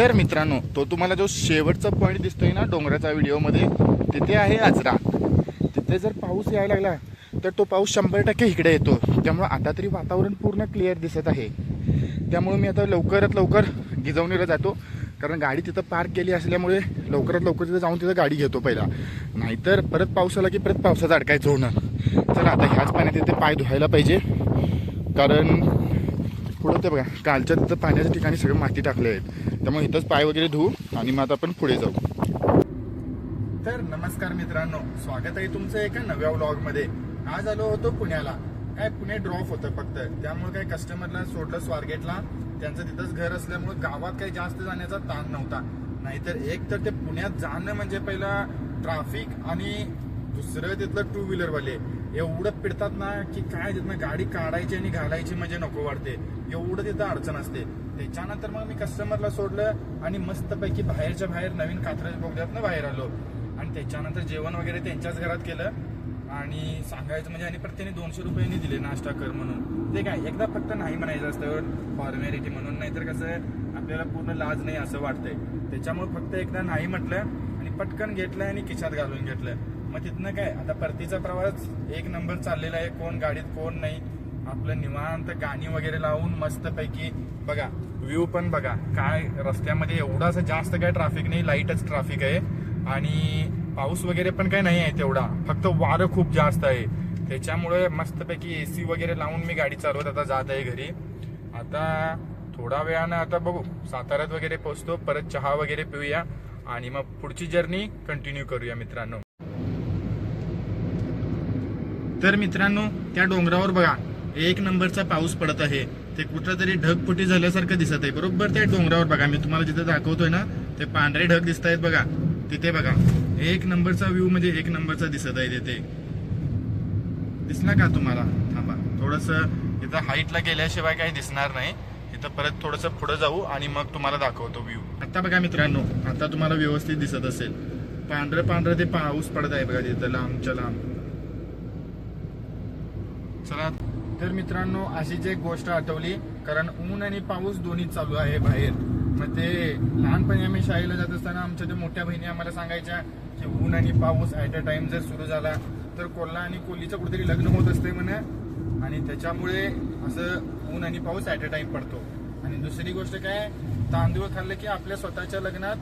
तर मित्रांनो तो तुम्हाला जो शेवटचा पॉईंट दिसतोय ना डोंगराच्या व्हिडिओमध्ये तिथे आहे आजरा तिथे जर पाऊस यायला लागला तर तो पाऊस शंभर टक्के इकडे येतो. त्यामुळं आता तरी वातावरण पूर्ण क्लिअर दिसत आहे. त्यामुळे मी आता लवकरात लवकर गिजवणीला जातो. कारण गाडी तिथं पार्क केली असल्यामुळे लवकरात लवकर तिथं जाऊन तिथं गाडी घेतो पहिला. नाहीतर परत पाऊस आला की परत पावसाचं अडकायचं होणार. चला आता ह्याच पाण्यात तिथे पाय धुवायला पाहिजे. कारण पुढं ते बघा कालच्या तिथं पाण्याच्या ठिकाणी सगळं माती टाकले आहेत त्यामुळे इथंच पाय वगैरे धुवू आणि मग आता आपण पुढे जाऊ. तर नमस्कार मित्रांनो स्वागत आहे तुमचं एका नव्या व्लॉगमध्ये. आज आलो होतो पुण्याला. काय पुणे ड्रॉप होतं फक्त. त्यामुळे काय कस्टमरला सोडलं स्वारगेटला. त्यांचं तिथंच घर असल्यामुळे गावात काही जास्त जाण्याचा ताण नव्हता. नाहीतर एक तर ते पुण्यात जाणं म्हणजे पहिला ट्राफिक आणि दुसरं तिथलं टू व्हीलरवाले एवढं पिडतात ना की काय तिथनं गाडी काढायची आणि घालायची म्हणजे नको वाटते. एवढं तिथं अडचण असते. त्याच्यानंतर मग मी कस्टमरला सोडलं आणि मस्तपैकी बाहेरच्या बाहेर नवीन कात्रज बोगद्यातनं बाहेर आलो. आणि त्याच्यानंतर जेवण वगैरे त्यांच्याच घरात केलं. आणि सांगायचं म्हणजे आणि प्रत्येने दोनशे रुपयांनी दिले नाश्ता कर म्हणून. ते काय एकदा फक्त नाही म्हणायचं असतं फॉर्मॅलिटी म्हणून. नाहीतर कसं आहे, आपल्याला पूर्ण लाज नाही असं वाटतंय. त्याच्यामुळे फक्त एकदा नाही म्हटलं आणि पटकन घेतलं आणि खिशात घालून घेतलं. मग तिथनं काय? आता परतीचा प्रवास एक नंबर चाललेला आहे कोण गाडीत कोण नाही. आपलं निवांत गाणी वगैरे लावून मस्तपैकी बघा व्ह्यू पण बघा. काय रस्त्यामध्ये एवढा असं जास्त काय ट्रॅफिक नाही लाईटच ट्रॅफिक आहे. आणि पाऊस वगैरे पण काय नाही आहे तेवढा. फक्त वारं खूप जास्त आहे. त्याच्यामुळे मस्तपैकी ए सी वगैरे लावून मी गाडी चालवत आता जात आहे घरी. आता थोडा वेळानं आता बघू. साताऱ्यात वगैरे पोहोचतो परत चहा वगैरे पिऊया. आणि मग पुढची जर्नी कंटिन्यू करूया मित्रांनो. तर मित्रांनो त्या डोंगरावर बघा एक नंबरचा पाऊस पडत आहे. ते कुठं तरी ढगफुटी झाल्यासारखं दिसत आहे. बरोबर त्या डोंगरावर बघा मी तुम्हाला जिथे दाखवतोय ना ते पांढरे ढग दिसत आहेत बघा. तिथे बघा एक नंबरचा व्ह्यू म्हणजे एक नंबरचा दिसत आहे तिथे. दिसला का तुम्हाला? थांबा थोडस इथं हाईटला गेल्याशिवाय काही दिसणार नाही. इथं परत थोडस पुढे जाऊ आणि मग तुम्हाला दाखवतो व्ह्यू आता बघा मित्रांनो आता तुम्हाला व्यवस्थित दिसत असेल. पांढरं पांढरं ते पाऊस पडत आहे बघा तिथं लांबच्या लांब. चला. तर मित्रांनो अशीच एक गोष्ट आठवली कारण ऊन आणि पाऊस दोन्ही चालू आहे बाहेर. मग ते लहानपणी आम्ही शाळेला जात असताना आमच्या त्या मोठ्या बहिणी आम्हाला सांगायच्या की ऊन आणि पाऊस ॲट अ टाइम जर सुरू झाला तर कोल्हा आणि कोल्हीचं कुठेतरी लग्न होत असते म्हणे. आणि त्याच्यामुळे असं ऊन आणि पाऊस ॲट अ टाइम पडतो. आणि दुसरी गोष्ट काय तांदूळ खाल्लं की आपल्या स्वतःच्या लग्नात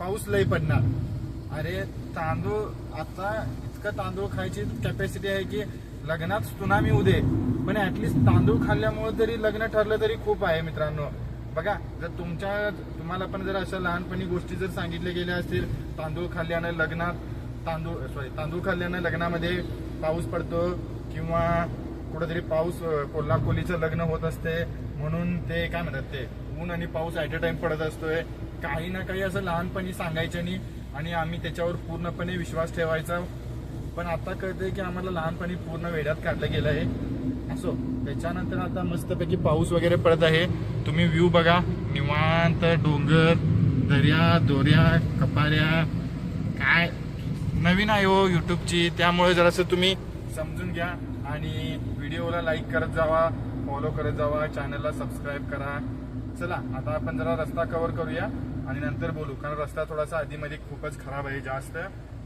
पाऊस लय पडणार. अरे तांदूळ आता इतकं तांदूळ खायची कॅपॅसिटी आहे की लग्नात सुनामी उदे. पण ऍटलिस्ट तांदूळ खाल्ल्यामुळे तरी लग्न ठरलं तरी खूप आहे मित्रांनो. बघा जर तुमच्या तुम्हाला पण जर अशा लहानपणी गोष्टी जर सांगितल्या गेल्या असतील तांदूळ खाल्ल्यानं लग्नात तांदूळ सॉरी तांदूळ खाल्ल्यानं लग्नामध्ये पाऊस पडतो किंवा कुठेतरी पाऊस अं, लग्न होत असते म्हणून ते काय म्हणतात ते ऊन आणि पाऊस ऍट अ टाइम पडत असतोय. काही ना काही असं लहानपणी सांगायचं नाही आणि आम्ही त्याच्यावर पूर्णपणे विश्वास ठेवायचा. पण आता कळतंय की आम्हाला लहानपणी पूर्ण वेड्यात काढलं गेलं आहे. असो त्याच्यानंतर आता मस्तपैकी पाऊस वगैरे पडत आहे. तुम्ही व्ह्यू बघा निवांत डोंगर दर्या दोऱ्या कपाऱ्या काय? नवीन आहे हो युट्यूबची त्यामुळे जरासं तुम्ही समजून घ्या आणि व्हिडिओला लाईक करत जावा फॉलो करत जावा चॅनलला सबस्क्राईब करा. चला आता आपण जरा रस्ता कव्हर करूया आणि नंतर बोलू कारण रस्ता थोडासा आधीमध्ये खूपच खराब आहे जास्त.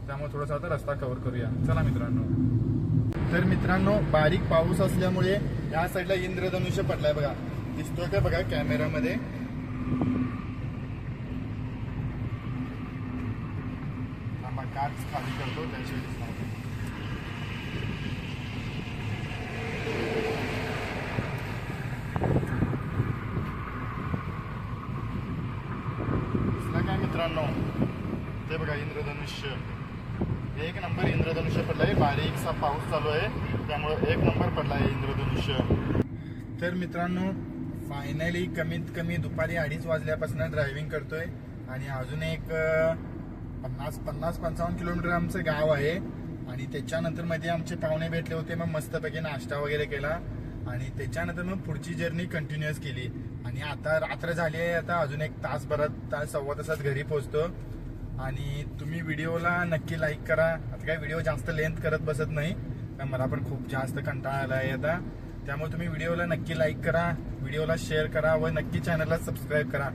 त्यामुळे थोडासा आता रस्ता कव्हर करूया. चला मित्रांनो. तर मित्रांनो बारीक पाऊस असल्यामुळे या साईडला इंद्रधनुष्य पडलाय बघा. दिसतोय का बघा कॅमेरामध्ये काच खाली करतो त्याशिवाय दिसणार दिसला काय मित्रांनो? ते बघा इंद्रधनुष्य. एक नंबर इंद्रधनुष्य पडलाय. बारीकसा पाऊस चालू आहे. त्यामुळे एक नंबर पडलाय इंद्रधनुष्य. तर मित्रांनो फायनली कमीत कमी दुपारी अडीच वाजल्यापासून ड्रायव्हिंग करतोय. आणि अजून एक पन्नास पन्नास पंचावन्न किलोमीटर आमचं गाव आहे. आणि त्याच्यानंतरमध्ये आमचे पाहुणे भेटले होते मग मस्तपैकी नाश्ता वगैरे केला. आणि त्याच्यानंतर मग पुढची जर्नी कंटिन्युअस केली. आणि आता रात्र झाली आहे आता अजून एक तासभरात तास सव्वा तासात घरी पोहोचतो. आणि तुम्ही व्हिडिओला नक्की लाईक करा. आता काय व्हिडिओ जास्त लेंथ करत बसत नाही मला पण खूप जास्त कंटाळा आला आहे आता. त्यामुळे तुम्ही व्हिडिओला नक्की लाईक करा व्हिडिओला शेअर करा व नक्की चॅनलला सबस्क्राईब करा.